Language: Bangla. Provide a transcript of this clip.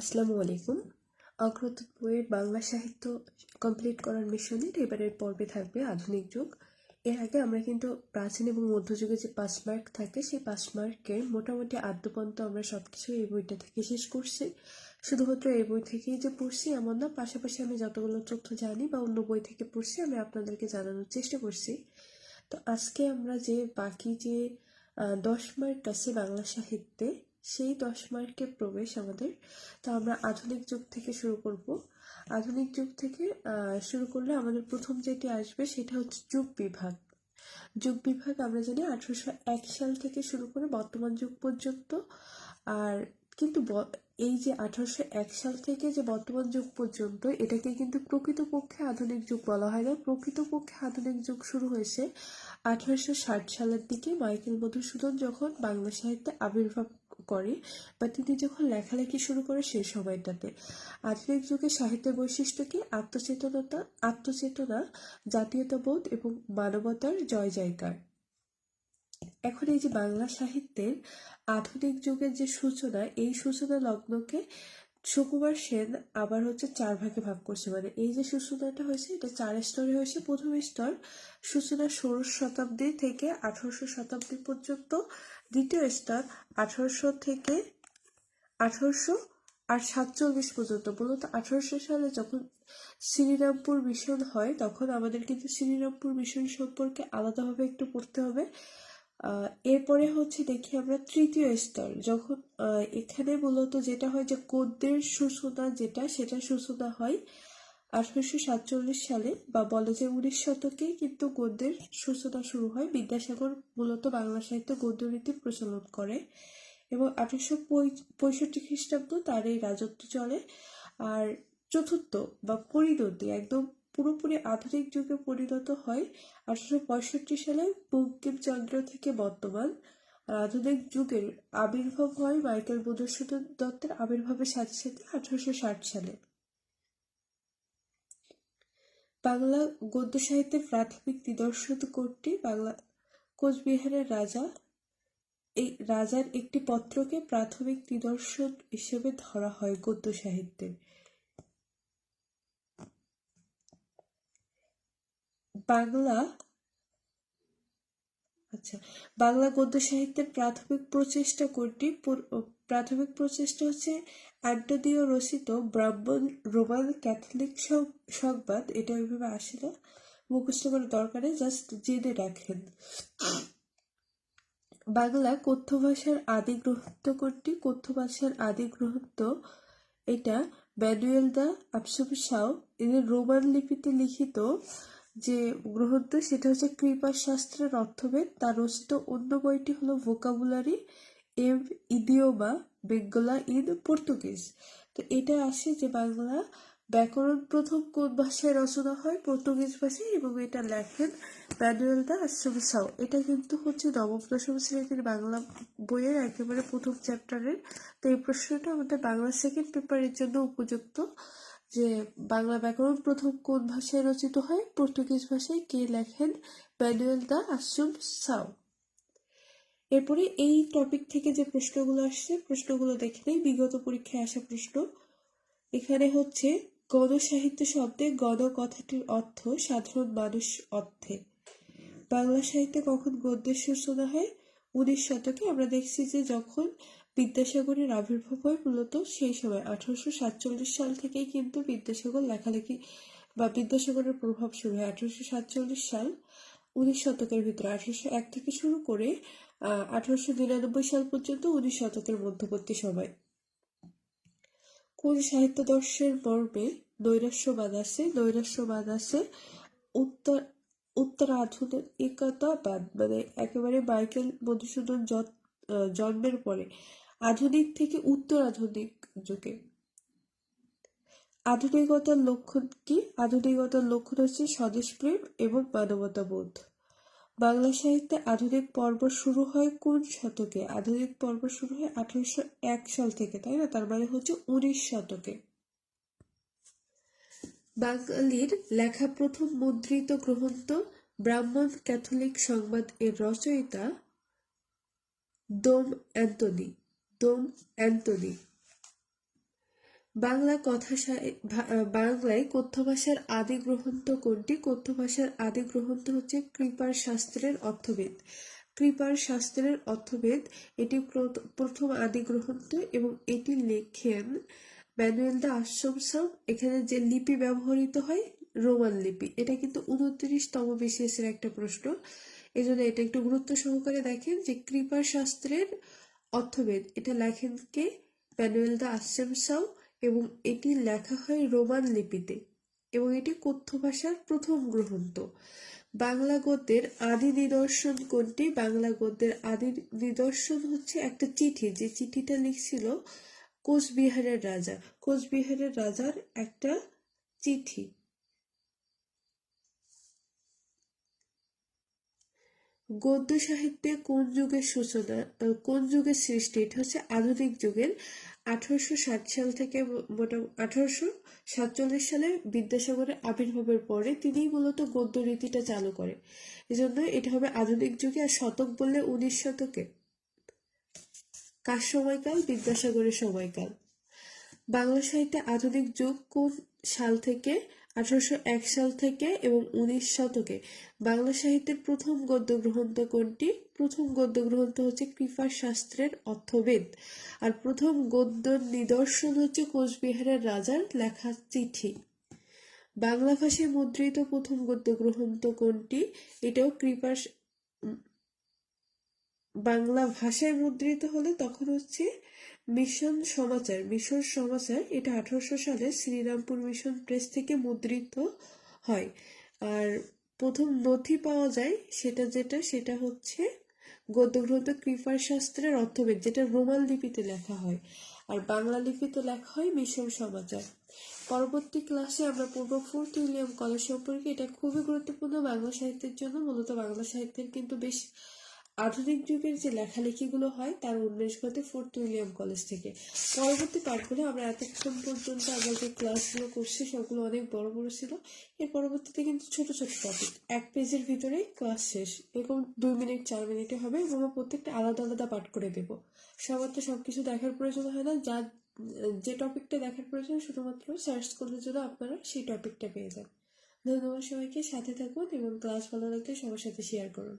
আসসালামু আলাইকুম। অগ্রত বইয়ের বাংলা সাহিত্য কমপ্লিট করার মিশনের এবারের পর্বে থাকবে আধুনিক যুগ। এর আগে আমরা কিন্তু প্রাচীন এবং মধ্যযুগে যে পাস মার্ক থাকে, সেই পাস মার্কের মোটামুটি আদ্যপন্ত আমরা সব কিছু এই বইটা থেকে শেষ করছি। শুধুমাত্র এই বই থেকেই যে পড়ছি এমন না, পাশাপাশি আমি যতগুলো তথ্য জানি বা অন্য বই থেকে পড়ছি, আমি আপনাদেরকে জানানোর চেষ্টা করছি। তো আজকে আমরা যে বাকি যে দশ মার্ক আছে বাংলা সাহিত্যে সেই দশ মার্কের প্রবেশ আমাদের। তো আমরা আধুনিক যুগ থেকে শুরু করব। আধুনিক যুগ থেকে শুরু করলে আমাদের প্রথম যেটি আসবে সেটা হচ্ছে যুগ বিভাগ। যুগ বিভাগ আমরা জানি আঠারোশো এক সাল থেকে শুরু করে বর্তমান যুগ পর্যন্ত। আর কিন্তু এই যে আঠারোশো এক সাল থেকে যে বর্তমান যুগ পর্যন্ত, এটাকে কিন্তু প্রকৃতপক্ষে আধুনিক যুগ বলা হয় না। প্রকৃতপক্ষে আধুনিক যুগ শুরু হয়েছে আঠারোশো ষাট সালের দিকে। মাইকেল মধুসূদন যখন বাংলা সাহিত্যে আবির্ভাব করে, বা তিনি যখন লেখালেখি শুরু করে সেই সময়টাতে। আধুনিক যুগে সাহিত্যের বৈশিষ্ট্য কি? আত্মচেতনতা, আত্মচেতনা, জাতীয়তাবোধ এবং মানবতার জয় জয়কার এখন এই যে বাংলা সাহিত্যের আধুনিক যুগের যে সূচনা, এই সূচনা লগ্নকে সুকুমার সেন আবার হচ্ছে চার ভাগে ভাগ করছে। মানে এই যে সূচনাটা হয়েছে, এটা চার স্তরে হয়েছে। প্রথম স্তর সূচনা ষোড়শ শতাব্দী থেকে আঠারোশো শতাব্দী পর্যন্ত দ্বিতীয় স্তর আঠারোশো থেকে আঠারোশো আর সাতচল্লিশ পর্যন্ত। মূলত আঠারোশো সালে যখন শ্রীরামপুর মিশন হয়, তখন আমাদের কিন্তু শ্রীরামপুর মিশন সম্পর্কে আলাদাভাবে একটু পড়তে হবে। এরপরে হচ্ছে দেখি আমরা তৃতীয় স্তর। যখন এখানে মূলত যেটা হয় যে গদ্যের সূচনা যেটা, সেটা সূচনা হয় আঠারোশো সাতচল্লিশ সালে বা বলে যে উনিশ শতকে কিন্তু গদ্যের সূচনা শুরু হয়। বিদ্যাসাগর মূলত বাংলা সাহিত্য গদ্য রীতি প্রচলন করে এবং আঠারোশো পঁয়ষট্টি খ্রিস্টাব্দ তার এই রাজত্ব চলে। আর চতুর্থ বা পরিণতি একদম পুরোপুরি আধুনিক যুগে পরিণত হয়। আঠারোশো পঁয়ষট্টি সালে বঙ্কিমচন্দ্র থেকে বর্তমান আর আধুনিক যুগের আবির্ভাব হয় মাইকেল মধুসূদন দত্তের আবির্ভাবের সাথে সাথে আঠারোশো ষাট সালে। বাংলা গদ্য সাহিত্যের প্রাথমিক নিদর্শন কোনটি? বাংলা কোচবিহারের রাজা। এই রাজার একটি পত্রকে প্রাথমিক নিদর্শন হিসেবে ধরা হয় গদ্য সাহিত্যের বাংলা আচ্ছা বাংলা গদ্য সাহিত্যের প্রাথমিক প্রচেষ্টা কোনটি? প্রাথমিক প্রচেষ্টা হচ্ছে অ্যান্টোনিও রচিত ব্রাহ্মণ রোমান ক্যাথলিক সংবাদ। এটা ওইভাবে আসে না। মুখস্থ করার দরকারে জাস্ট জেনে রাখেন। বাংলা কথ্য ভাষার আদি গ্রন্থ কোনটি? কথ্য ভাষার আদি গ্রন্থ এটা ম্যানুয়েল দা আবসুসাও এদের রোমান লিপিতে লিখিত যে গ্রন্থ সেটা হচ্ছে কৃপা শাস্ত্রের তার রচিত অন্য বইটি হলো Vocabulario em Idioma Bengalla in Portuguese তো এটা আসে যে বাংলা ব্যাকরণ প্রথম কোন ভাষায় রচনা হয়? পর্তুগিজ ভাষায় এবং এটা লেখেন ম্যানুয়েল দা আশ্রমসাও। এটা কিন্তু হচ্ছে নবম দশম শ্রেণির বাংলা বইয়ের একেবারে প্রথম চ্যাপ্টারের। তো এই প্রশ্নটা আমাদের বাংলা সেকেন্ড পেপারের জন্য উপযুক্ত। যে বাংলা ব্যাকরণ প্রথম কোন ভাষায় রচিত হয়? পর্তুগিজ ভাষায় কে লেখেন ম্যানুয়েল দা আশ্রম সাও এরপরে এই টপিক থেকে যে প্রশ্নগুলো আসছে, প্রশ্নগুলো দেখে নেই। বিগত পরীক্ষায় আসা প্রশ্ন। এখানে হচ্ছে, গণসাহিত্য শব্দে গণ কথাটির অর্থ সাধারণ মানুষ অর্থে। বাংলা সাহিত্যে কখন গদ্যের সূচনা হয়? উনিশ শতকে আমরা দেখছি যে যখন বিদ্যাসাগরের আবির্ভাব হয় মূলত সেই সময়। আঠারোশো সাতচল্লিশ সাল থেকেই কিন্তু বিদ্যাসাগর লেখালেখি বা বিদ্যাসাগরের প্রভাব শুরু হয়। আঠারোশো সাতচল্লিশ সাল উনিশ শতকের ভিতরে আঠারোশো এক থেকে শুরু করে আঠারোশো নিরানব্বই সাল পর্যন্ত উনিশ শতকের মধ্যবর্তী সময়। কোন সাহিত্য দর্শের মর্মে নৈরাশ্যবাদ আছে নৈরাশ্যবাদ আছে উত্তর উত্তরাধুনিকতাবাদ মানে একেবারে মাইকেল মধুসূদন আহ, জন্মের পরে, আধুনিক থেকে উত্তর আধুনিক যুগে। আধুনিকতার লক্ষণ কি? আধুনিকতার লক্ষণ হচ্ছে স্বদেশপ্রেম এবং মানবতাবোধ বাংলা সাহিত্যে আধুনিক পর্ব শুরু হয় কোন শতকে? আধুনিক পর্ব শুরু হয় আঠারোশো এক সাল থেকে, তাই না? তার মানে হচ্ছে উনিশ শতকে। বাঙালির লেখা প্রথম মুদ্রিত গ্রন্থ ব্রাহ্মণ ক্যাথলিক সংবাদ এর রচয়িতা দোম অ্যান্টনি দোম অ্যান্টনি বাংলা কথা বাংলায় কথ্য ভাষার আদি গ্রন্থ কোনটি? কথ্য ভাষার আদি গ্রন্থ হচ্ছে কৃপার শাস্ত্রের অর্থভেদ কৃপার শাস্ত্রের অর্থভেদ এটি প্রথ- প্রথম আদি গ্রন্থ এবং এটি লেখেন ম্যানুয়েল দা আশ্রমসাম এখানে যে লিপি ব্যবহৃত হয়, রোমান লিপি। এটা কিন্তু উনত্রিশতম এর একটা প্রশ্ন। এই জন্য এটা একটু গুরুত্ব সহকারে দেখেন যে কৃপার শাস্ত্রের অর্থভেদ এটা লেখেন কে? ম্যানুয়েল দা আশ্রমসাম এবং এটি লেখা হয় রোমান লিপিতে এবং এটি কথ্য ভাষার প্রথম গ্রন্থ। বাংলা গদ্যের আদি নিদর্শন কোনটি? বাংলা গদ্যের আদি নিদর্শন হচ্ছে একটা চিঠি। যে চিঠিটা লিখছিল কোচবিহারের রাজা। কোচবিহারের রাজার একটা চিঠি। গদ্য সাহিত্যে কোন যুগের সূচনা কোন যুগের সৃষ্টি? এটা হচ্ছে আধুনিক যুগের আঠারোশো ষাট সাল থেকে মোটামুটি আঠারোশো সাতচল্লিশ সালে বিদ্যাসাগরের আবির্ভাবের পরে তিনিই মূলত গদ্য রীতিটা চালু করে। এজন্য এটা হবে আধুনিক যুগে আর শতক বললে উনিশ শতকে। কার সময়কাল? বিদ্যাসাগরের সময়কাল। বাংলা সাহিত্যে আধুনিক যুগ কোন সাল থেকে আঠারোশো এক সাল থেকে এবং উনিশ শতকে বাংলা সাহিত্যের প্রথম গদ্য গ্রন্থ কোনটি? প্রথম গদ্য গ্রন্থ হচ্ছে কৃপা শাস্ত্রের অর্থবেদ। আর প্রথম গদ্য নিদর্শন হচ্ছে কোচবিহারের রাজার লেখা চিঠি। বাংলা ভাষায় মুদ্রিত প্রথম গদ্য গ্রন্থ কোনটি? এটাও কৃপা বাংলা ভাষায় মুদ্রিত হলে তখন হচ্ছে মিশন সমাচার মিশন সমাচার এটা আঠারোশো সালে শ্রীরামপুর মিশন প্রেস থেকে মুদ্রিত হয়। আর প্রথম নথি পাওয়া যায় সেটা যেটা, সেটা হচ্ছে গদ্যগ্রন্থ কৃপার শাস্ত্রের অর্থবেদ, যেটা রোমান লিপিতে লেখা হয়। আর বাংলা লিপিতে লেখা হয় মিশন সমাচার। পরবর্তী ক্লাসে আমরা পূর্ব ফোর্থ উইলিয়াম কলেজ সম্পর্কে, এটা খুবই গুরুত্বপূর্ণ বাংলা সাহিত্যের জন্য, মূলত বাংলা সাহিত্যের কিন্তু বেশ আধুনিক যুগের যে লেখালেখিগুলো হয়, তার উন্মেষ ঘটে ফোর্থ উইলিয়াম কলেজ থেকে। পরবর্তী পাঠগুলো আমরা এতক্ষণ পর্যন্ত আমরা যে ক্লাসগুলো করছি, সবগুলো অনেক বড় বড় ছিল। এর পরবর্তীতে কিন্তু ছোট ছোট টপিক এক পেজের ভিতরেই ক্লাস শেষ। এরকম দুই মিনিট, চার মিনিটে হবে এবং আমরা প্রত্যেকটা আলাদা আলাদা পাঠ করে দেব। সবার তো সব কিছু দেখার প্রয়োজন হয় না। যার, যে টপিকটা দেখার প্রয়োজন, শুধুমাত্র সার্চ করলে জন্য আপনারা সেই টপিকটা পেয়ে যান। ধন্যবাদ সবাইকে। সাথে থাকুন এবং ক্লাস ভালো লাগলে সবার সাথে শেয়ার করুন।